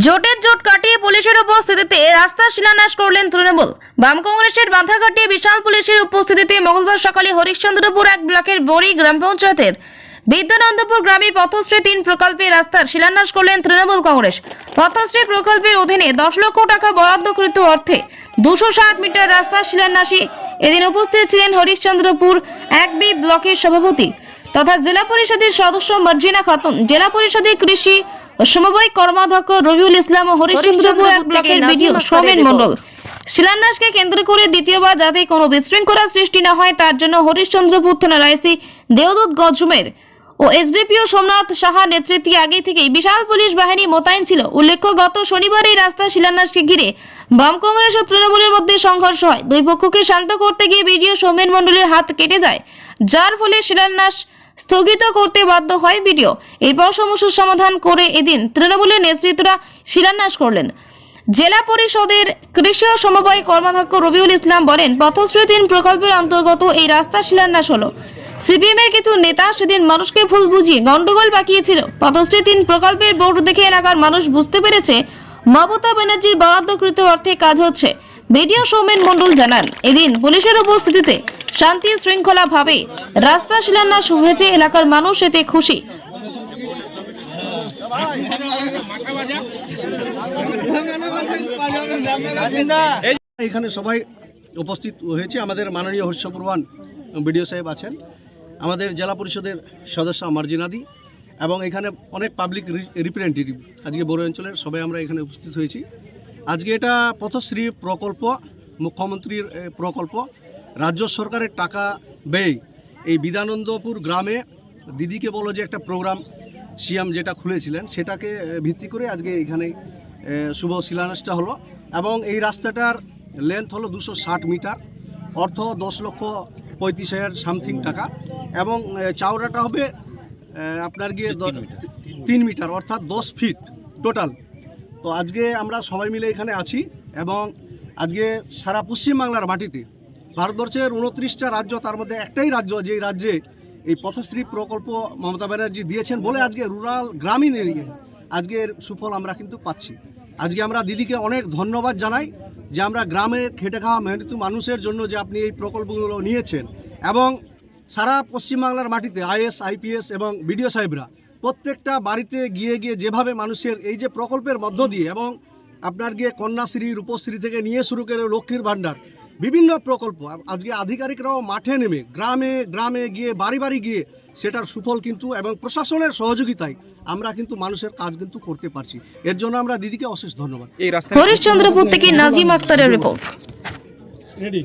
জোটের জোট কাটিয়ে পুলিশের উপস্থিতিতে রাস্তা শিলান্যাস করলেন তৃণমূল। বাম কংগ্রেসের বাধা কাটিয়ে বিশাল পুলিশের উপস্থিতিতে মঙ্গলবার সকালে হরিশ্চন্দ্রপুর এক ব্লকের বড়ি গ্রাম পঞ্চায়েতের বিদ্যানন্দপুর গ্রামে পথশ্রী তিন প্রকল্পে রাস্তার শিলান্যাস করলেন তৃণমূল কংগ্রেস। পথশ্রী প্রকল্পের অধীনে দশ লক্ষ টাকা বরাদ্দকৃত অর্থে দুশো ষাট মিটার রাস্তা শিলান্যাসী এদিন উপস্থিত ছিলেন হরিশ্চন্দ্রপুর এক বি ব্লকের সভাপতি তথা জেলা পরিষদের সদস্য মার্জিনা খাতুন, জেলা পরিষদের কৃষি সমবায় কর্মাধ্যক্ষ রবিউল ইসলাম ও হরিশ্চন্দ্রপুর এক ব্লকের বিডিও সৌমেন মণ্ডল। শিলান্যাসকে কেন্দ্র করে দ্বিতীয়বার যাতে কোনো বিশৃঙ্খলা সৃষ্টি না হয় তার জন্য হরিশ্চন্দ্রপুর থানার আইসি দেওদূত গজমের ও এসডিপিও সোমনাথ সাহা নেতৃত্বে আগে থেকেই বিশাল পুলিশ বাহিনী মোতায়েন ছিল। উল্লেখ্য গত শনিবার এই রাস্তা শিলান্যাসকে ঘিরে বাম কংগ্রেস ও তৃণমূলের মধ্যে সংঘর্ষ হয়। দুই পক্ষকে শান্ত করতে গিয়ে বিডিও সৌমেন মণ্ডলের হাত কেটে যায় যার ফলে শিলান্যাস স্থগিত করতে বাধ্য হয় বিডিও। এরপর সমস্যার সমাধান করে এদিন তৃণমূলের নেতৃত্বরা শিলান্যাস করলেন। জেলা পরিষদের কৃষি ও সমবায় কর্মাধ্যক্ষ রবিউল ইসলাম বলেন, পথশ্রী তিন প্রকল্পের অন্তর্গত এই রাস্তা শিলান্যাস হলো। সিপিএম এর কিছু নেতা সেদিন মানুষকে ভুল বুঝিয়ে গন্ডগোল পাকিয়েছিল পথশ্রী তিন প্রকল্পের বোর্ড দেখে এলাকার মানুষ বুঝতে পেরেছে, মমতা ব্যানার্জির বরাদ্দকৃত অর্থে কাজ হচ্ছে। বিডিও সৌমেন মণ্ডল জানান, এদিন পুলিশের উপস্থিতিতে শান্তি শৃঙ্খলা ভাবে। রাস্তা শিলান্যাস হয়েছে, এলাকার মানুষ এতে খুশি। এখানে সবাই উপস্থিত হয়েছে। আমাদের মাননীয় হর্ষপ্রবান বিডিও সাহেব আছেন। আমাদের জেলা পরিষদের সদস্য মার্জিনাদি এবং এখানে অনেক পাবলিক রিপ্রেজেন্টেটিভ আজকে বড় অঞ্চলের সবাই আমরা এখানে উপস্থিত হয়েছি। আজকে এটা পথশ্রী প্রকল্প, মুখ্যমন্ত্রীর প্রকল্প। রাজ্য সরকারের টাকা ব্যয় এই বিধানন্দপুর গ্রামে দিদিকে বলো যে একটা প্রোগ্রাম সিএম যেটা খুলেছিলেন সেটাকে ভিত্তি করে আজকে এখানে শুভ শিলান্যাসটা হলো এবং এই রাস্তাটার লেন্থ হলো দুশো ষাট মিটার অর্থ দশ লক্ষ পঁয়ত্রিশ হাজার সামথিং টাকা এবং চাওড়াটা হবে আপনার গিয়ে তিন মিটার অর্থাৎ দশ ফিট টোটাল। তো আজকে আমরা সবাই মিলে এখানে আছি এবং আজকে সারা পশ্চিমবাংলার মাটিতে ভারতবর্ষের উনত্রিশটা রাজ্য, তার মধ্যে একটাই রাজ্য, যেই রাজ্যে এই পথশ্রী প্রকল্প মমতা ব্যানার্জি দিয়েছেন বলে আজকে রুরাল গ্রামীণ এরিয়া, আজকের সুফল আমরা কিন্তু পাচ্ছি। আজকে আমরা দিদিকে অনেক ধন্যবাদ জানাই যে আমরা গ্রামের খেটে খাওয়া মেহনতু মানুষের জন্য যে আপনি এই প্রকল্পগুলো নিয়েছেন এবং সারা পশ্চিমবাংলার মাটিতে আইএস, আইপিএস এবং বিডিও সাহেবরা প্রত্যেকটা বাড়িতে গিয়ে গিয়ে যেভাবে মানুষের এই যে প্রকল্পের মধ্য দিয়ে এবং আপনার গিয়ে কন্যাশ্রী, রূপশ্রী থেকে নিয়ে শুরু করে লক্ষ্মীর ভাণ্ডার বিভিন্ন প্রকল্প। আজকে আধিকারিকরাও মাঠে নেমে গ্রামে গ্রামে গিয়ে বাড়ি বাড়ি গিয়ে সেটার সুফল কিন্তু এবং প্রশাসনের সহযোগিতায় আমরা কিন্তু মানুষের কাজ কিন্তু করতে পারছি। এর জন্য আমরা দিদিকে অশেষ ধন্যবাদ। এই রাস্তা হরিশ্চন্দ্রপুর থেকে নাজিম আক্তারের রিপোর্ট। রেডি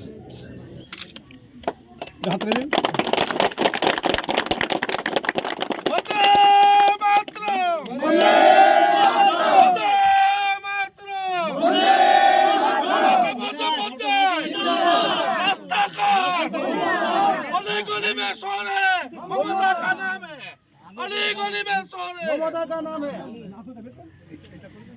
सोने। ममता का नाम है। अली गली में सोने। ममता का नाम है।